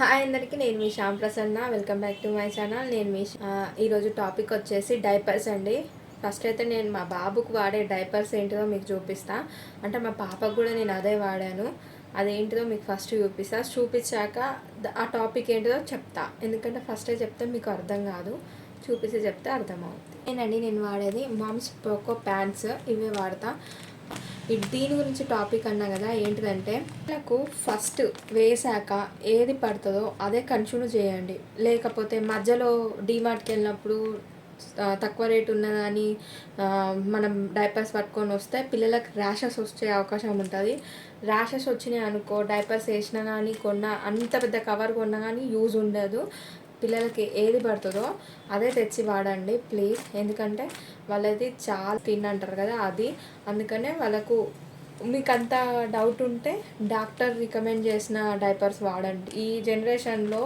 Hi అందరికీ నేను మీ Shyam Prasanna. Welcome back to my channel. నేను మీ ఈరోజు టాపిక్ వచ్చేసి డైపర్స్ అండి. ఫస్ట్ అయితే నేను మా బాబుకు వాడే డైపర్స్ ఏంటిదో మీకు చూపిస్తా. అంటే మా పాపకు కూడా నేను అదే వాడాను. అదేంటిదో మీకు ఫస్ట్ చూపిస్తా. చూపించాక ఆ టాపిక్ ఏంటిదో చెప్తా. ఎందుకంటే ఫస్టే చెప్తే మీకు అర్థం కాదు. చూపిస్తే చెప్తే అర్థమవుతుంది నేనండి నేను వాడేది మామ్స్ పోకో ప్యాంట్స్ ఇవే వాడతా. దీని గురించి టాపిక్ అన్నా కదా ఏంటిదంటే నాకు ఫస్ట్ వేసాక ఏది పడుతుందో అదే కంటిన్యూ చేయండి. లేకపోతే మధ్యలో డీమార్ట్కి వెళ్ళినప్పుడు తక్కువ రేట్ ఉన్నదని మనం డైపర్స్ పట్టుకొని వస్తే పిల్లలకు ర్యాషెస్ వచ్చే అవకాశం ఉంటుంది. ర్యాషెస్ వచ్చినాయి అనుకో డైపర్స్ వేసినా కానీ కొన్నా అంత పెద్ద కవర్ కొన్నా కానీ యూజ్ ఉండదు. పిల్లలకి ఏది పడుతుందో అదే తెచ్చి వాడండి ప్లీజ్. ఎందుకంటే వాళ్ళది చాలా తిన్ అంటారు కదా అది. అందుకనే వాళ్ళకు మీకు అంత డౌట్ ఉంటే డాక్టర్ రికమెండ్ చేసిన డైపర్స్ వాడండి. ఈ జనరేషన్లో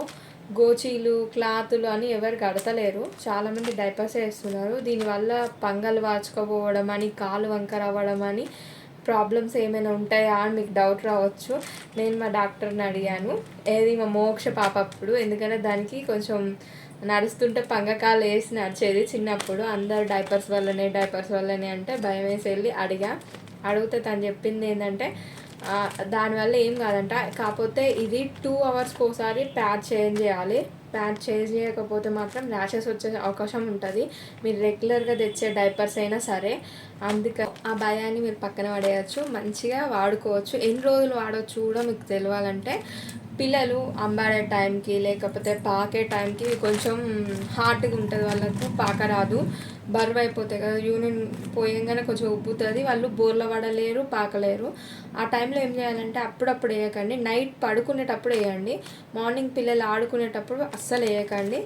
గోచీలు క్లాతులు అని ఎవరు కడతలేరు. చాలామంది డైపర్స్ వేస్తున్నారు. దీనివల్ల పంగలు వాచుకోపోవడం అని కాలు వంకర అవ్వడం అని ప్రాబ్లమ్స్ ఏమైనా ఉంటాయా అని మీకు డౌట్ రావచ్చు. నేను మా డాక్టర్ని అడిగాను. ఏది మా మోక్ష పాప అప్పుడు? ఎందుకంటే దానికి కొంచెం నడుస్తుంటే పంగకాలు వేసి నడిచేది చిన్నప్పుడు. అందరు డైపర్స్ వల్లనే డైపర్స్ వల్లనే అంటే భయం వేసి వెళ్ళి అడిగా. అడిగితే తను చెప్పింది ఏంటంటే దానివల్ల ఏం కాదంట. కాకపోతే ఇది టూ అవర్స్కి ఒకసారి ప్యాడ్ చేంజ్ చేయాలి. ప్యాడ్ చేంజ్ చేయకపోతే మాత్రం ర్యాషెస్ వచ్చే అవకాశం ఉంటుంది. మీరు రెగ్యులర్గా తెచ్చే డైపర్స్ అయినా సరే అందుకే ఆ భయాన్ని మీరు పక్కన పడేయచ్చు మంచిగా వాడుకోవచ్చు. ఎన్ని రోజులు వాడవచ్చు కూడా మీకు తెలియాలంటే పిల్లలు అంబాడే టైంకి లేకపోతే పాకే టైంకి కొంచెం హార్డ్గా ఉంటుంది వాళ్ళకు పాక రాదు. బరువు అయిపోతాయి కదా యూనియన్ పోయంగానే కొంచెం ఉబ్బుతుంది వాళ్ళు బోర్ల పడలేరు పాకలేరు. ఆ టైంలో ఏం చేయాలంటే అప్పుడప్పుడు వేయకండి. నైట్ పడుకునేటప్పుడు వేయండి. మార్నింగ్ పిల్లలు ఆడుకునేటప్పుడు అస్సలు వేయకండి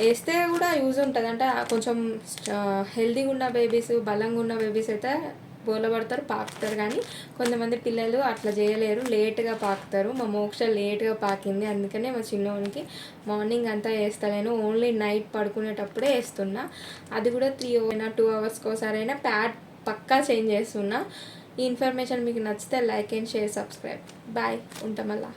వేస్తే కూడా యూజ్ ఉంటుంది. అంటే కొంచెం హెల్దీగా ఉన్న బేబీస్ బలంగా ఉన్న బేబీస్ అయితే బోలబడతారు పాకుతారు. కానీ కొంతమంది పిల్లలు అట్లా చేయలేరు. లేట్గా పాకుతారు. మా మోక్ష లేట్గా పాకింది. అందుకనే మా చిన్నోనికి మార్నింగ్ అంతా వేస్తలేను ఓన్లీ నైట్ పడుకునేటప్పుడే వేస్తున్నా. అది కూడా త్రీ అయినా టూ అవర్స్కి ఒకసారైనా ప్యాడ్ పక్కా చేంజ్ చేస్తున్నా. ఈ ఇన్ఫర్మేషన్ మీకు నచ్చితే like and share subscribe. Bye. ఉంటాం మళ్ళా.